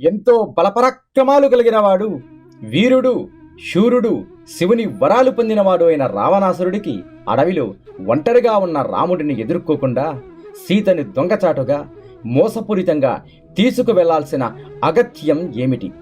ఎంతో బలపరాక్రమాలు కలిగినవాడు వీరుడు శూరుడు శివుని వరాలు పొందినవాడు అయిన రావణాసురుడికి అడవిలో ఒంటరిగా ఉన్న రాముడిని ఎదుర్కోకుండా సీతని దొంగచాటుగా మోసపూరితంగా తీసుకువెళ్ళాల్సిన అగత్యం ఏమిటి?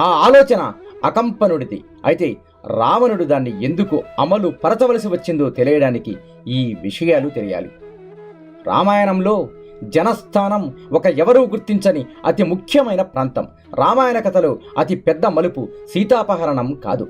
ఆ ఆలోచన అకంపనుడిది. అయితే రావణుడు దాన్ని ఎందుకు అమలు పరచవలసి వచ్చిందో తెలియడానికి ఈ విషయాలు తెలియాలి. రామాయణంలో జనస్థానం ఒక ఎవరూ గుర్తించని అతి ముఖ్యమైన ప్రాంతం. రామాయణ కథలో అతి పెద్ద మలుపు సీతాపహరణం కాదు.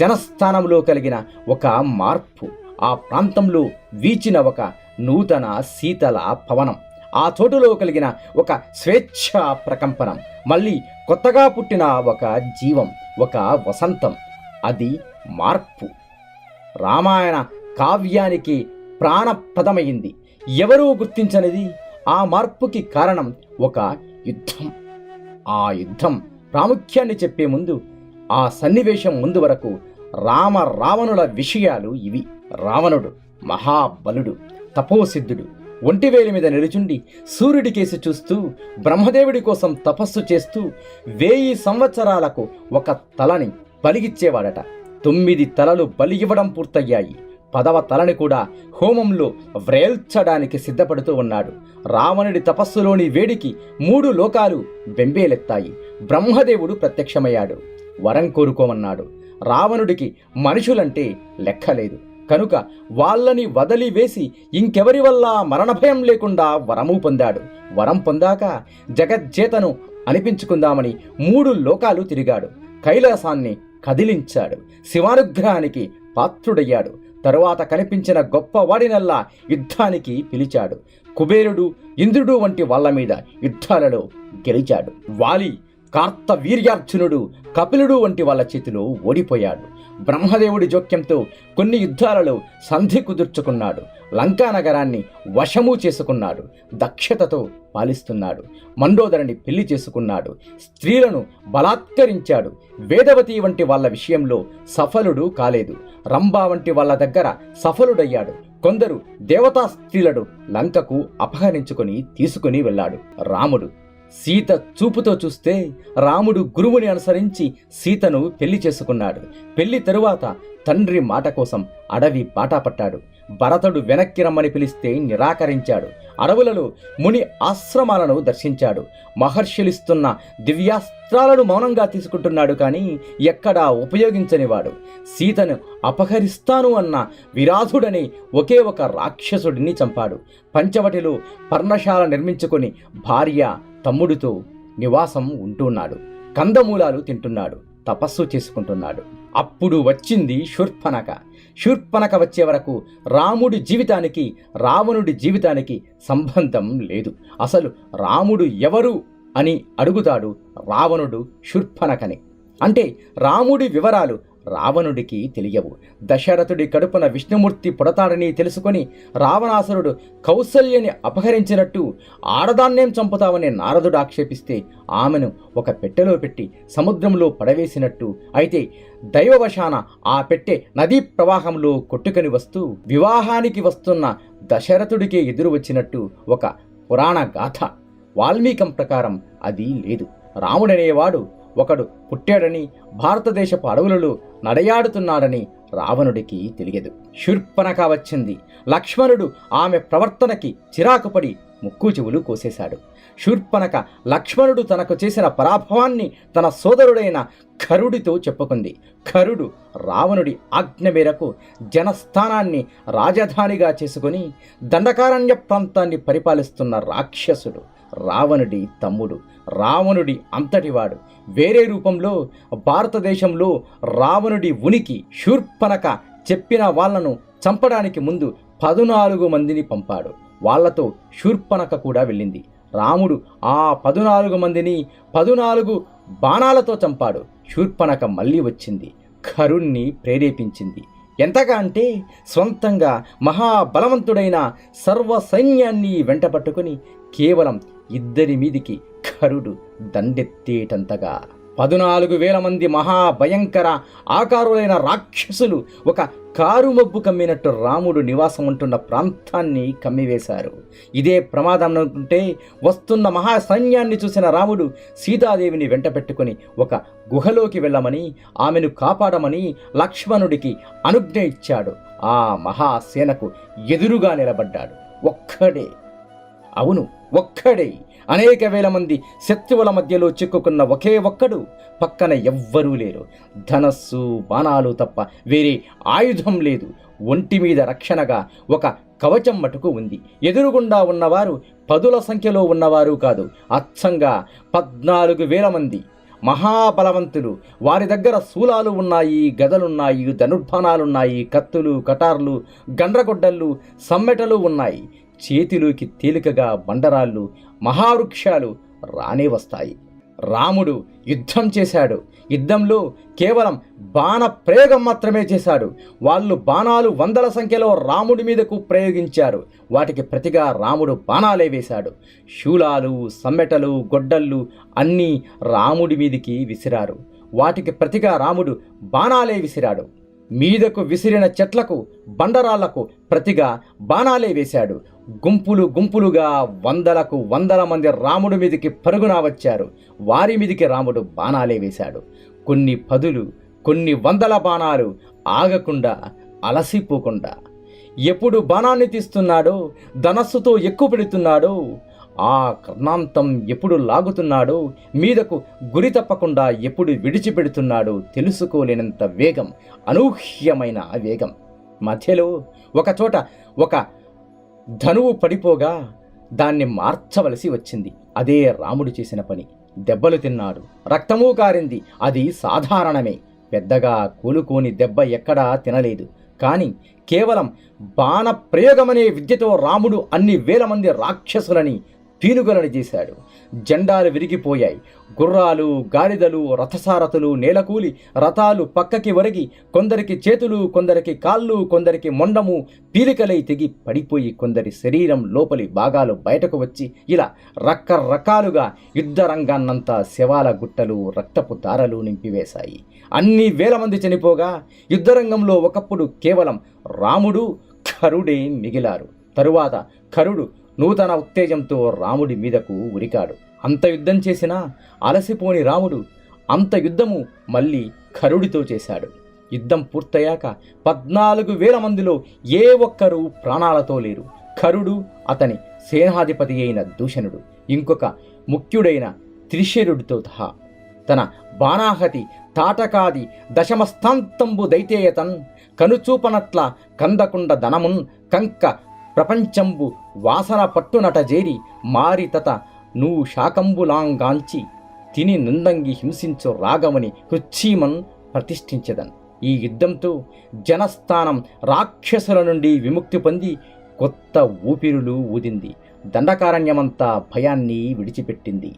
జనస్థానంలో కలిగిన ఒక మార్పు ఆ ప్రాంతంలో వీచిన ఒక నూతన శీతల పవనం ఆ చోటులో కలిగిన ఒక స్వేచ్ఛ ప్రకంపనం మళ్ళీ కొత్తగా పుట్టిన ఒక జీవం ఒక వసంతం. అది మార్పు. రామాయణ కావ్యానికి ప్రాణప్రదమైంది ఎవరూ గుర్తించనిది ఆ మార్పుకి కారణం ఒక యుద్ధం. ఆ యుద్ధం ప్రాముఖ్యాన్ని చెప్పే ముందు ఆ సన్నివేశం ముందు వరకు రామ రావణుల విషయాలు ఇవి. రావణుడు మహాబలుడు తపోసిద్ధుడు. ఒంటివేలి మీద నిలుచుండి సూర్యుడి కేసి చూస్తూ బ్రహ్మదేవుడి కోసం తపస్సు చేస్తూ వేయి సంవత్సరాలకు ఒక తలని బలిగిచ్చేవాడట. తొమ్మిది తలలు బలి ఇవ్వడం పూర్తయ్యాయి. పదవ తలని కూడా హోమంలో వ్రేల్చడానికి సిద్ధపడుతూ ఉన్నాడు. రావణుడి తపస్సులోని వేడికి మూడు లోకాలు బెంబేలెత్తాయి. బ్రహ్మదేవుడు ప్రత్యక్షమయ్యాడు. వరం కోరుకోమన్నాడు. రావణుడికి మనుషులంటే లెక్కలేదు. కనుక వాళ్ళని వదిలివేసి ఇంకెవరి వల్ల మరణభయం లేకుండా వరము పొందాడు. వరం పొందాక జగజ్జేతను అనిపించుకుందామని మూడు లోకాలు తిరిగాడు. కైలాసాన్ని కదిలించాడు. శివానుగ్రహానికి పాత్రుడయ్యాడు. తరువాత కనిపించిన గొప్ప వాడినల్లా యుద్ధానికి పిలిచాడు. కుబేరుడు ఇంద్రుడు వంటి వాళ్ళ మీద యుద్ధాలలో గెలిచాడు. వాలి కార్తవీర్యార్జునుడు కపిలుడు వంటి వాళ్ళ చేతిలో ఓడిపోయాడు. బ్రహ్మదేవుడి జోక్యంతో కొన్ని యుద్ధాలలో సంధి కుదుర్చుకున్నాడు. లంకా నగరాన్ని వశము చేసుకున్నాడు. దక్షతతో పాలిస్తున్నాడు. మండోదరిని పెళ్ళి చేసుకున్నాడు. స్త్రీలను బలాత్కరించాడు. వేదవతి వంటి వాళ్ళ విషయంలో సఫలుడు కాలేదు. రంభా వంటి వాళ్ళ దగ్గర సఫలుడయ్యాడు. కొందరు దేవతా స్త్రీలను లంకకు అపహరించుకొని తీసుకుని వెళ్ళాడు. రాముడు సీత చూపుతో చూస్తే రాముడు గురువుని అనుసరించి సీతను పెళ్ళి చేసుకున్నాడు. పెళ్ళి తరువాత తండ్రి మాట కోసం అడవి బాటా పట్టాడు. భరతుడు వెనక్కి రమ్మని పిలిస్తే నిరాకరించాడు. అడవులలో ముని ఆశ్రమాలను దర్శించాడు. మహర్షులిస్తున్న దివ్యాస్త్రాలను మౌనంగా తీసుకుంటున్నాడు కానీ ఎక్కడా ఉపయోగించనివాడు. సీతను అపహరిస్తాను అన్న విరాధుడని ఒకే ఒక రాక్షసుడిని చంపాడు. పంచవటిలో పర్ణశాల నిర్మించుకొని భార్య తమ్ముడితో నివాసం ఉంటున్నాడు. కందమూలాలు తింటున్నాడు. తపస్సు చేసుకుంటున్నాడు. అప్పుడు వచ్చింది శూర్పనక శూర్పనక వచ్చే వరకు రాముడి జీవితానికి రావణుడి జీవితానికి సంబంధం లేదు. అసలు రాముడు ఎవరు అని అడుగుతాడు రావణుడు శూర్పనకని అంటే రాముడి వివరాలు రావణుడికి తెలియవు. దశరథుడి కడుపున విష్ణుమూర్తి పుడతాడని తెలుసుకొని రావణాసురుడు కౌసల్యని అపహరించినట్టు ఆడదాన్నేం చంపుతావని నారదుడు ఆక్షేపిస్తే ఆమెను ఒక పెట్టెలో పెట్టి సముద్రంలో పడవేసినట్టు. అయితే దైవవశాన ఆ పెట్టె నదీ ప్రవాహంలో కొట్టుకొని వస్తూ వివాహానికి వస్తున్న దశరథుడికే ఎదురు వచ్చినట్టు ఒక పురాణ గాథ వాల్మీకం ప్రకారం అది లేదు. రాముడనేవాడు ఒకడు పుట్టాడని భారతదేశపు అడవులలో నడయాడుతున్నాడని రావణుడికి తెలియదు. శూర్పణక వచ్చింది. లక్ష్మణుడు ఆమె ప్రవర్తనకి చిరాకుపడి ముక్కు చెవులు కోసేశాడు. శూర్పణక లక్ష్మణుడు తనకు చేసిన పరాభవాన్ని తన సోదరుడైన ఖరుడితో చెప్పుకుంది. ఖరుడు రావణుడి ఆజ్ఞ మేరకు జనస్థానాన్ని రాజధానిగా చేసుకుని దండకారణ్య ప్రాంతాన్ని పరిపాలిస్తున్న రాక్షసుడు. రావణుడి తమ్ముడు రావణుడి అంతటివాడు. వేరే రూపంలో భారతదేశంలో రావణుడి ఉనికి శూర్పనక చెప్పిన వాళ్ళను చంపడానికి ముందు పదునాలుగు మందిని పంపాడు. వాళ్ళతో శూర్పనక కూడా వెళ్ళింది. రాముడు ఆ పదునాలుగు మందిని పదునాలుగు బాణాలతో చంపాడు. శూర్పనక మళ్ళీ వచ్చింది. కరుణ్ణి ప్రేరేపించింది. ఎంతగా అంటే సొంతంగా మహాబలవంతుడైన సర్వ సైన్యాన్ని వెంటపట్టుకుని కేవలం ఇద్దరి మీదికి కరుడు దండెత్తేటంతగా. పదునాలుగు వేల మంది మహాభయంకర ఆకారులైన రాక్షసులు ఒక కారు మబ్బు కమ్మినట్టు రాముడు నివాసం ఉంటున్న ప్రాంతాన్ని కమ్మివేశారు. ఇదే ప్రమాదం అనుకుంటే వస్తున్న మహా సైన్యాన్ని చూసిన రాముడు సీతాదేవిని వెంట పెట్టుకుని ఒక గుహలోకి వెళ్ళమని ఆమెను కాపాడమని లక్ష్మణుడికి అనుజ్ఞ ఇచ్చాడు. ఆ మహాసేనకు ఎదురుగా నిలబడ్డాడు. ఒక్కడే. అవును ఒక్కడే. అనేక వేల మంది శత్రువుల మధ్యలో చిక్కుకున్న ఒకే ఒక్కడు పక్కన ఎవ్వరూ లేరు. ధనస్సు బాణాలు తప్ప వేరే ఆయుధం లేదు. ఒంటి మీద రక్షణగా ఒక కవచం మటుకు ఉంది. ఎదురుగుండా ఉన్నవారు పదుల సంఖ్యలో ఉన్నవారు కాదు. అచ్చంగా పద్నాలుగు వేల మంది మహాబలవంతులు. వారి దగ్గర శూలాలు ఉన్నాయి గదలున్నాయి ధనుర్బాణాలున్నాయి కత్తులు కటార్లు గండ్రగొడ్డళ్ళు సమ్మెటలు ఉన్నాయి. చేతిలోకి తేలికగా బండరాళ్ళు మహావృక్షాలు రానే వస్తాయి. రాముడు యుద్ధం చేశాడు. యుద్ధంలో కేవలం బాణ ప్రయోగం మాత్రమే చేశాడు. వాళ్ళు బాణాలు వందల సంఖ్యలో రాముడి మీదకు ప్రయోగించారు. వాటికి ప్రతిగా రాముడు బాణాలే వేశాడు. శూలాలు సమ్మెటలు గొడ్డళ్ళు అన్నీ రాముడి మీదికి విసిరారు. వాటికి ప్రతిగా రాముడు బాణాలే విసిరాడు. మీదకు విసిరిన చెట్లకు బండరాళ్ళకు ప్రతిగా బాణాలే వేశాడు. గుంపులు గుంపులుగా వందలకు వందల మంది రాముడి మీదికి పరుగున వచ్చారు. వారి మీదికి రాముడు బాణాలే వేశాడు. కొన్ని పదులు కొన్ని వందల బాణాలు ఆగకుండా అలసిపోకుండా ఎప్పుడు బాణాన్ని తీస్తున్నాడో ధనస్సుతో ఎక్కువ పెడుతున్నాడో ఆ కర్ణాంతం ఎప్పుడు లాగుతున్నాడో మీదకు గురి తప్పకుండా ఎప్పుడు విడిచిపెడుతున్నాడో తెలుసుకోలేనంత వేగం అనూహ్యమైన వేగం. మధ్యలో ఒకచోట ఒక ధనువు పడిపోగా దాన్ని మార్చవలసి వచ్చింది. అదే రాముడు చేసిన పని. దెబ్బలు తిన్నాడు. రక్తమూ కారింది. అది సాధారణమే. పెద్దగా కూలుకోని దెబ్బ ఎక్కడా తినలేదు. కానీ కేవలం బాణ ప్రయోగమనే విద్యతో రాముడు అన్ని వేల మంది రాక్షసులని పీనుగలను చేశాడు. జెండాలు విరిగిపోయాయి. గుర్రాలు గాడిదలు రథసారథులు నేలకూలి రథాలు పక్కకి ఒరిగి కొందరికి చేతులు కొందరికి కాళ్ళు కొందరికి మొండము పీలికలై తెగి పడిపోయి కొందరి శరీరం లోపలి భాగాలు బయటకు వచ్చి ఇలా రకరకాలుగా యుద్ధ రంగాన్నంతా శవాల గుట్టలు రక్తపు దారలు నింపివేశాయి. అన్ని వేల మంది చనిపోగా యుద్ధరంగంలో ఒకప్పుడు కేవలం రాముడు కరుడే మిగిలారు. తరువాత కరుడు నూతన ఉత్తేజంతో రాముడి మీదకు ఉరికాడు. అంత యుద్ధం చేసినా అలసిపోని రాముడు అంత యుద్ధము మళ్ళీ కరుడితో చేశాడు. యుద్ధం పూర్తయ్యాక పద్నాలుగు వేల మందిలో ఏ ఒక్కరూ ప్రాణాలతో లేరు. కరుడు అతని సేనాధిపతి అయిన దూషణుడు ఇంకొక ముఖ్యుడైన త్రిశరుడితో సహా. తన బాణాహతి తాటకాది దశమస్థాంతంబు దైతేయతన్ కనుచూపనట్ల కందకుండ ధనమున్ కంక ప్రపంచంబు వాసన పట్టునట జేరి మారి తత నువ్వు శాకంబులాంగాంచి తిని నుందంగి హింసించు రాగమని హృచ్చీమన్ ప్రతిష్ఠించదన్. ఈ యుద్ధంతో జనస్థానం రాక్షసుల నుండి విముక్తి పొంది కొత్త ఊపిరులు ఊదింది. దండకారణ్యమంతా భయాన్ని విడిచిపెట్టింది.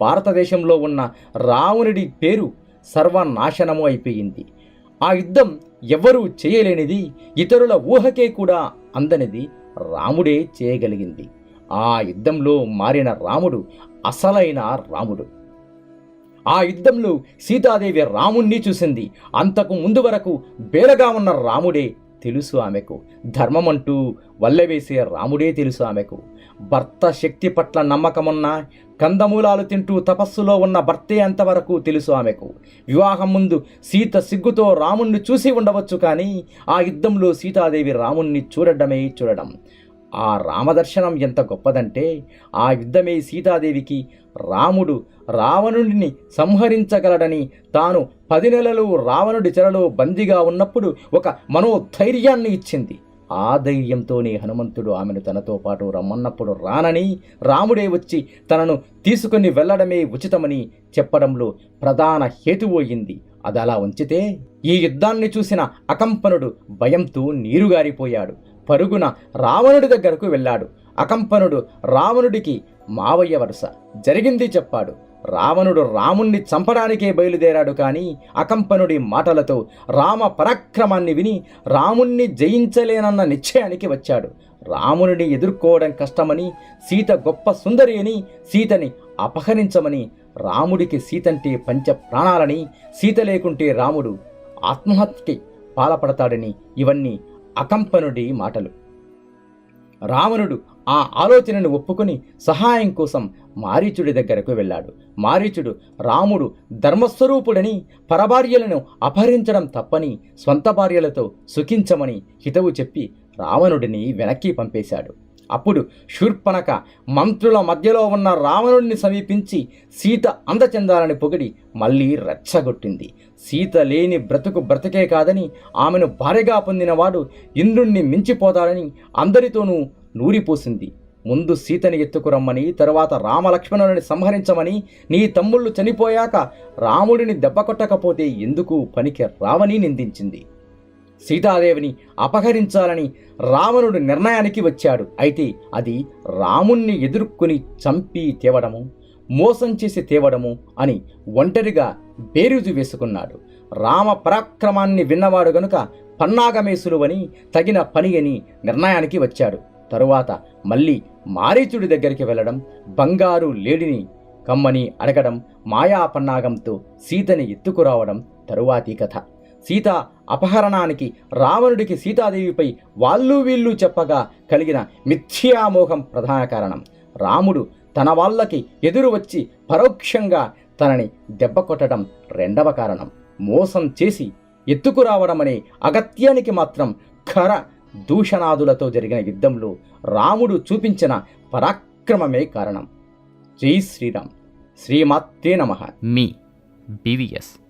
భారతదేశంలో ఉన్న రావణుడి పేరు సర్వనాశనము అయిపోయింది. ఆ యుద్ధం ఎవరూ చేయలేనిది ఇతరుల ఊహకే కూడా అందనిది రాముడే చేయగలిగింది. ఆ యుద్ధంలో మారిన రాముడు అసలైన రాముడు. ఆ యుద్ధంలో సీతాదేవి రాముణ్ణి చూసింది. అంతకు ముందు వరకు బేరగా ఉన్న రాముడే తెలుసు ఆమెకు. ధర్మమంటూ వల్లవేసే రాముడే తెలుసు ఆమెకు. భర్త శక్తి పట్ల నమ్మకమున్న కందమూలాలు తింటూ తపస్సులో ఉన్న భర్తే అంతవరకు తెలుసు ఆమెకు. వివాహం ముందు సీత సిగ్గుతో రాముణ్ణి చూసి ఉండవచ్చు కానీ ఆ యుద్ధంలో సీతాదేవి రాముణ్ణి చూడడమే చూడడం. ఆ రామదర్శనం ఎంత గొప్పదంటే ఆ యుద్ధమే సీతాదేవికి రాముడు రావణుడిని సంహరించగలడని తాను పది నెలలు రావణుడి చెరలో బందీగా ఉన్నప్పుడు ఒక మనోధైర్యాన్ని ఇచ్చింది. ఆ ధైర్యంతోనే హనుమంతుడు ఆమెను తనతో పాటు రమ్మన్నప్పుడు రానని రాముడే వచ్చి తనను తీసుకుని వెళ్ళడమే ఉచితమని చెప్పడంలో ప్రధాన హేతువు అయింది అది అలా ఉంచితే ఈ యుద్ధాన్ని చూసిన అకంపనుడు భయంతో నీరుగారిపోయాడు. పరుగున రావణుడి దగ్గరకు వెళ్ళాడు. అకంపనుడు రావణుడికి మావయ్య వరుస. జరిగింది చెప్పాడు. రావణుడు రాముణ్ణి చంపడానికే బయలుదేరాడు కానీ అకంపనుడి మాటలతో రామ పరాక్రమాన్ని విని రాముణ్ణి జయించలేనన్న నిశ్చయానికి వచ్చాడు. రామునిని ఎదుర్కోవడం కష్టమని సీత గొప్ప సుందరి అని సీతని అపహరించమని రాముడికి సీతంటే పంచ ప్రాణాలని సీత లేకుంటే రాముడు ఆత్మహత్యకి పాలపడతాడని ఇవన్నీ అకంపనుడి మాటలు. రావణుడు ఆ ఆలోచనను ఒప్పుకొని సహాయం కోసం మారీచుడి దగ్గరకు వెళ్ళాడు. మారీచుడు రాముడు ధర్మస్వరూపుడని పరభార్యలను అపహరించడం తప్పని స్వంత భార్యలతో సుఖించమని హితవు చెప్పి రావణుడిని వెనక్కి పంపేశాడు. అప్పుడు శూర్పణక మంత్రుల మధ్యలో ఉన్న రావణుడిని సమీపించి సీత అందచెందాలని పొగిడి మళ్ళీ రెచ్చగొట్టింది. సీత లేని బ్రతుకు బ్రతికే కాదని ఆమెను భార్యగా పొందినవాడు ఇంద్రుణ్ణి మించిపోతాడని అందరితోనూ నూరిపోసింది. ముందు సీతని ఎత్తుకురమ్మని తరువాత రామలక్ష్మణుని సంహరించమని నీ తమ్ముళ్ళు చనిపోయాక రాముడిని దెబ్బకొట్టకపోతే ఎందుకు పనికి రావని నిందించింది. సీతాదేవిని అపహరించాలని రావణుడు నిర్ణయానికి వచ్చాడు. అయితే అది రాముణ్ణి ఎదుర్కొని చంపి తేవడము మోసం చేసి తేవడము అని ఒంటరిగా బేరుజు వేసుకున్నాడు. రామ పరాక్రమాన్ని విన్నవాడు గనుక పన్నాగమేసులువని తగిన పని అని నిర్ణయానికి వచ్చాడు. తరువాత మళ్ళీ మారీచుడి దగ్గరికి వెళ్ళడం బంగారు లేడిని కమ్మని అడగడం మాయా పన్నాగంతో సీతని ఎత్తుకురావడం తరువాతి కథ. సీత అపహరణానికి రావణుడికి సీతాదేవిపై వాళ్ళు వీళ్ళు చెప్పగా కలిగిన మిథ్యామోహం ప్రధాన కారణం. రాముడు తన వాళ్ళకి ఎదురు వచ్చి పరోక్షంగా తనని దెబ్బ కొట్టడం రెండవ కారణం. మోసం చేసి ఎత్తుకురావడం అనే అగత్యానికి మాత్రం ఖర దూషణాదులతో జరిగిన యుద్ధంలో రాముడు చూపించిన పరాక్రమమే కారణం. జై శ్రీరామ్. శ్రీమాత్రే నమ. మీ బీవీఎస్.